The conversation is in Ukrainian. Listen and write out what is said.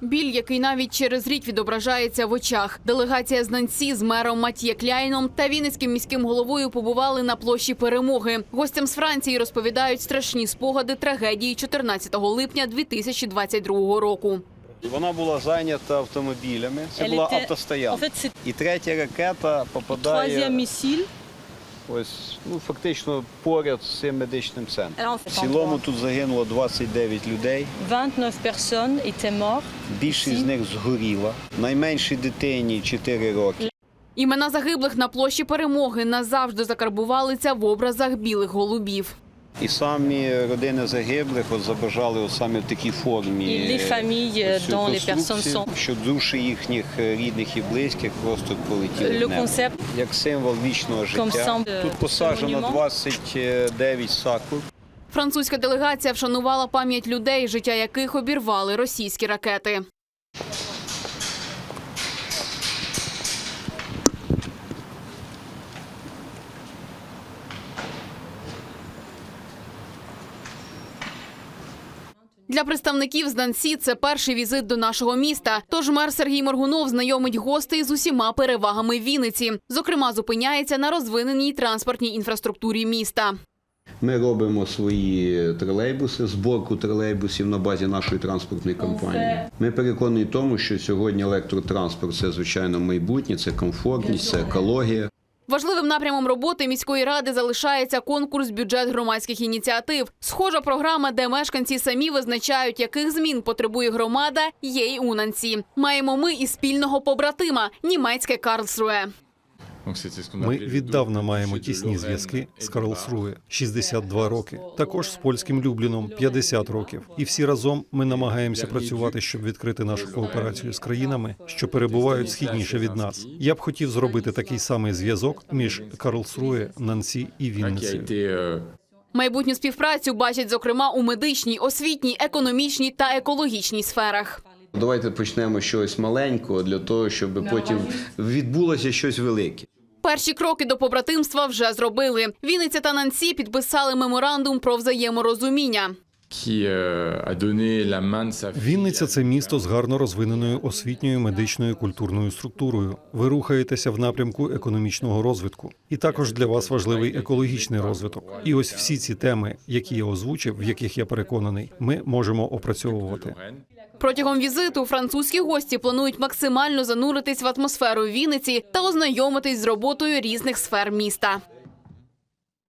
Біль, який навіть через рік відображається в очах. Делегація з Нансі з мером Матіє Кляйном та Вінницьким міським головою побували на площі перемоги. Гостям з Франції розповідають страшні спогади трагедії 14 липня 2022 року. Вона була зайнята автомобілями. Це була автостоянка. І третя ракета попадає missile. Ось ну фактично поряд з цим медичним центром. В цілому тут загинуло 29 людей. 29 персон і mortes. Більшість з них згоріла. Найменшій дитині 4 роки. Імена загиблих на площі перемоги назавжди закарбувалися в образах білих голубів. І самі родини загиблих от забажали от саме в такій формі. Конструкцію, personnes sont- Що душі їхніх е, рідних і близьких просто полетіли. В небо. Як символ вічного життя. Тут посаджено monument. 29 сакур. Французька делегація вшанувала пам'ять людей, життя яких обірвали російські ракети. Для представників з це перший візит до нашого міста. Тож мер Сергій Моргунов знайомить гостей з усіма перевагами Вінниці. Зокрема, зупиняється на розвиненій транспортній інфраструктурі міста. Ми робимо свої тролейбуси, зборку тролейбусів на базі нашої транспортної компанії. Ми переконані тому, що сьогодні електротранспорт це звичайно майбутнє, це комфортність, це екологія. Важливим напрямом роботи міської ради залишається конкурс бюджет громадських ініціатив. Схожа програма, де мешканці самі визначають, яких змін потребує громада, є й у Нансі. Маємо ми і спільного побратима німецьке Карлсруе. Ми віддавна маємо тісні зв'язки з Карлсруе 62 роки. Також з польським Любліном 50 років. І всі разом ми намагаємося працювати, щоб відкрити нашу кооперацію з країнами, що перебувають східніше від нас. Я б хотів зробити такий самий зв'язок між Карлсруе, Нансі і Вінницею. Майбутню співпрацю бачать зокрема у медичній, освітній, економічній та екологічній сферах. Давайте почнемо чогось маленького для того, щоб потім відбулося щось велике. Перші кроки до побратимства вже зробили. Вінниця та Нансі підписали меморандум про взаєморозуміння. Вінниця це місто з гарно розвиненою освітньою, медичною, культурною структурою. Ви рухаєтеся в напрямку економічного розвитку, і також для вас важливий екологічний розвиток. І ось всі ці теми, які я озвучив, в яких я переконаний, ми можемо опрацьовувати. Протягом візиту французькі гості планують максимально зануритись в атмосферу Вінниці та ознайомитись з роботою різних сфер міста.